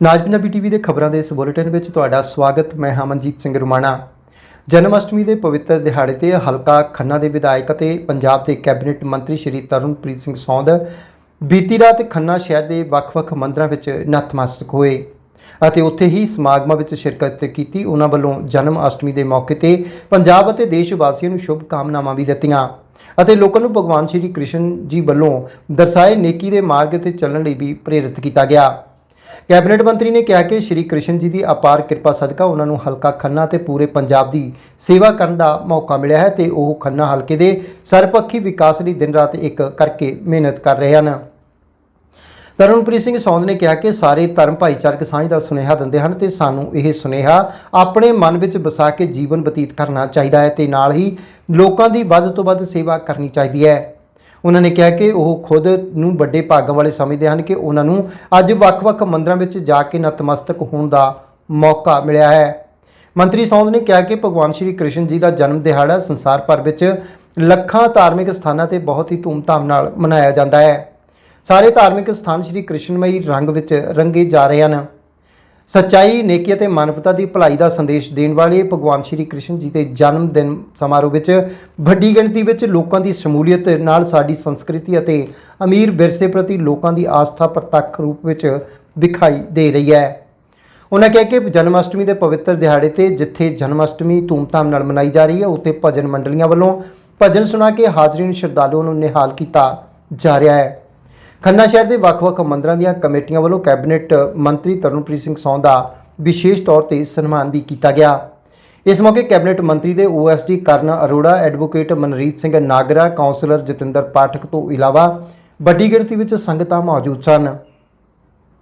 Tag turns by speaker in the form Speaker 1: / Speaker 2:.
Speaker 1: ਨਾਜ Punjabi TV ਦੇ ਖਬਰਾਂ ਦੇ ਇਸ ਬੁਲੇਟਿਨ ਵਿੱਚ ਤੁਹਾਡਾ ਸਵਾਗਤ, ਮੈਂ ਹਮਨਜੀਤ ਸਿੰਘ ਰੁਮਾਣਾ। ਜਨਮ ਅਸ਼ਟਮੀ ਦੇ ਪਵਿੱਤਰ ਦਿਹਾੜੇ ਤੇ ਹਲਕਾ ਖੰਨਾ ਦੇ ਵਿਧਾਇਕ ਅਤੇ ਪੰਜਾਬ ਦੇ ਕੈਬਨਿਟ ਮੰਤਰੀ ਸ਼੍ਰੀ ਤਰਨਪ੍ਰੀਤ ਸਿੰਘ ਸੌਂਦ ਬੀਤੀ ਰਾਤ ਖੰਨਾ ਸ਼ਹਿਰ ਦੇ ਵੱਖ-ਵੱਖ ਮੰਦਰਾਂ ਵਿੱਚ ਨਤਮਸਤਕ ਹੋਏ ਅਤੇ ਉੱਥੇ ਹੀ ਸਮਾਗਮਾਂ ਵਿੱਚ ਸ਼ਿਰਕਤ ਕੀਤੀ। ਉਹਨਾਂ ਵੱਲੋਂ ਜਨਮ ਅਸ਼ਟਮੀ ਦੇ ਮੌਕੇ ਤੇ ਪੰਜਾਬ ਅਤੇ ਦੇਸ਼ ਵਾਸੀਆਂ ਨੂੰ ਸ਼ੁਭ ਕਾਮਨਾਵਾਂ ਵੀ ਦਿੱਤੀਆਂ ਅਤੇ ਲੋਕਾਂ ਨੂੰ ਭਗਵਾਨ ਸ਼੍ਰੀ ਕ੍ਰਿਸ਼ਨ ਜੀ ਵੱਲੋਂ ਦਰਸਾਏ ਨੇਕੀ ਦੇ ਮਾਰਗ ਤੇ ਚੱਲਣ ਲਈ ਵੀ ਪ੍ਰੇਰਿਤ ਕੀਤਾ ਗਿਆ। ਕੈਬਨਿਟ ਮੰਤਰੀ ਨੇ ਕਿਹਾ ਕਿ ਸ਼੍ਰੀ ਕ੍ਰਿਸ਼ਨ ਜੀ ਦੀ ਅਪਾਰ ਕਿਰਪਾ ਸਦਕਾ ਉਹਨਾਂ ਨੂੰ ਹਲਕਾ ਖੰਨਾ ਤੇ ਪੂਰੇ ਪੰਜਾਬ ਦੀ ਸੇਵਾ ਕਰਨ ਦਾ ਮੌਕਾ ਮਿਲਿਆ ਹੈ ਤੇ ਉਹ ਖੰਨਾ ਹਲਕੇ ਦੇ ਸਰਪੱਖੀ ਵਿਕਾਸ ਲਈ ਦਿਨ ਰਾਤ ਇੱਕ ਕਰਕੇ ਮਿਹਨਤ ਕਰ ਰਹੇ ਹਨ। ਤਰਨਪ੍ਰੀਤ ਸਿੰਘ ਸੌਂਦ ਨੇ ਕਿਹਾ ਕਿ ਸਾਰੇ ਧਰਮ, ਭਾਈਚਾਰਕ ਸਾਂਝ ਦਾ ਸੁਨੇਹਾ ਦਿੰਦੇ ਹਨ ਤੇ ਸਾਨੂੰ ਇਹ ਸੁਨੇਹਾ ਆਪਣੇ ਮਨ ਵਿੱਚ ਵਸਾ ਕੇ ਜੀਵਨ ਬਤੀਤ ਕਰਨਾ ਚਾਹੀਦਾ ਹੈ ਤੇ ਨਾਲ ਹੀ ਲੋਕਾਂ ਦੀ ਵੱਧ ਤੋਂ ਵੱਧ ਸੇਵਾ ਕਰਨੀ ਚਾਹੀਦੀ ਹੈ। ਉਹਨਾਂ ਨੇ ਕਿਹਾ ਕਿ ਉਹ ਖੁਦ ਨੂੰ ਵੱਡੇ ਭਾਗਾਂ ਵਾਲੇ ਸਮਝਦੇ ਹਨ ਕਿ ਉਹਨਾਂ ਨੂੰ ਅੱਜ ਵੱਖ-ਵੱਖ ਮੰਦਰਾਂ ਵਿੱਚ ਜਾ ਕੇ ਨਤਮਸਤਕ ਹੋਣ ਦਾ ਮੌਕਾ ਮਿਲਿਆ ਹੈ। ਮੰਤਰੀ ਸੌਂਦ ਨੇ ਕਿਹਾ ਕਿ ਭਗਵਾਨ ਸ਼੍ਰੀ ਕ੍ਰਿਸ਼ਨ ਜੀ ਦਾ ਜਨਮ ਦਿਹਾੜਾ ਸੰਸਾਰ ਭਰ ਵਿੱਚ ਲੱਖਾਂ ਧਾਰਮਿਕ ਸਥਾਨਾਂ ਤੇ ਬਹੁਤ ਹੀ ਧੂਮਧਾਮ ਨਾਲ ਮਨਾਇਆ ਜਾਂਦਾ ਹੈ। ਸਾਰੇ ਧਾਰਮਿਕ ਸਥਾਨ ਸ਼੍ਰੀ ਕ੍ਰਿਸ਼ਨਮਈ ਰੰਗ ਵਿੱਚ ਰੰਗੇ ਜਾ ਰਹੇ ਹਨ। ਸੱਚਾਈ, ਨੇਕੀ ਅਤੇ ਮਾਨਵਤਾ ਦੀ ਭਲਾਈ ਦਾ ਸੰਦੇਸ਼ ਦੇਣ ਵਾਲੇ ਭਗਵਾਨ ਸ਼੍ਰੀ ਕ੍ਰਿਸ਼ਨ ਜੀ ਦੇ ਜਨਮ ਦਿਨ ਸਮਾਰੋਹ ਵਿੱਚ ਵੱਡੀ ਗਿਣਤੀ ਵਿੱਚ ਲੋਕਾਂ ਦੀ ਸ਼ਮੂਲੀਅਤ ਨਾਲ ਸਾਡੀ ਸੰਸਕ੍ਰਿਤੀ ਅਤੇ ਅਮੀਰ ਵਿਰਸੇ ਪ੍ਰਤੀ ਲੋਕਾਂ ਦੀ ਆਸਥਾ ਪ੍ਰਤੱਖ ਰੂਪ ਵਿੱਚ ਵਿਖਾਈ ਦੇ ਰਹੀ ਹੈ। ਉਹਨਾਂ ਕਿਹਾ ਕਿ ਜਨਮ ਅਸ਼ਟਮੀ ਦੇ ਪਵਿੱਤਰ ਦਿਹਾੜੇ ਤੇ ਜਿੱਥੇ ਜਨਮ ਅਸ਼ਟਮੀ ਧੂਮਧਾਮ ਨਾਲ ਮਨਾਈ ਜਾ ਰਹੀ ਹੈ, ਉੱਥੇ ਭਜਨ ਮੰਡਲੀਆਂ ਵੱਲੋਂ ਭਜਨ ਸੁਣਾ ਕੇ ਹਾਜ਼ਰੀਨ ਸ਼ਰਧਾਲੂਆਂ ਨੂੰ ਨਿਹਾਲ ਕੀਤਾ ਜਾ ਰਿਹਾ ਹੈ। ਖੰਨਾ ਸ਼ਹਿਰ ਦੇ ਵੱਖ-ਵੱਖ ਮੰਦਰਾਂ ਦੀਆਂ ਕਮੇਟੀਆਂ ਵੱਲੋਂ ਕੈਬਨਿਟ ਮੰਤਰੀ ਤਰਨਪ੍ਰੀਤ ਸਿੰਘ ਸੌਂ ਦਾ ਵਿਸ਼ੇਸ਼ ਤੌਰ ਤੇ ਸਨਮਾਨ ਵੀ ਕੀਤਾ ਗਿਆ। ਇਸ ਮੌਕੇ ਕੈਬਨਿਟ ਮੰਤਰੀ ਦੇ OSD Karan Arora, advocate Manreet Singh Nagra councillor Jatinder Pathak ਤੋਂ ਇਲਾਵਾ ਵੱਡੀ ਗਿਣਤੀ ਵਿੱਚ ਸੰਗਤਾਂ ਮੌਜੂਦ ਸਨ।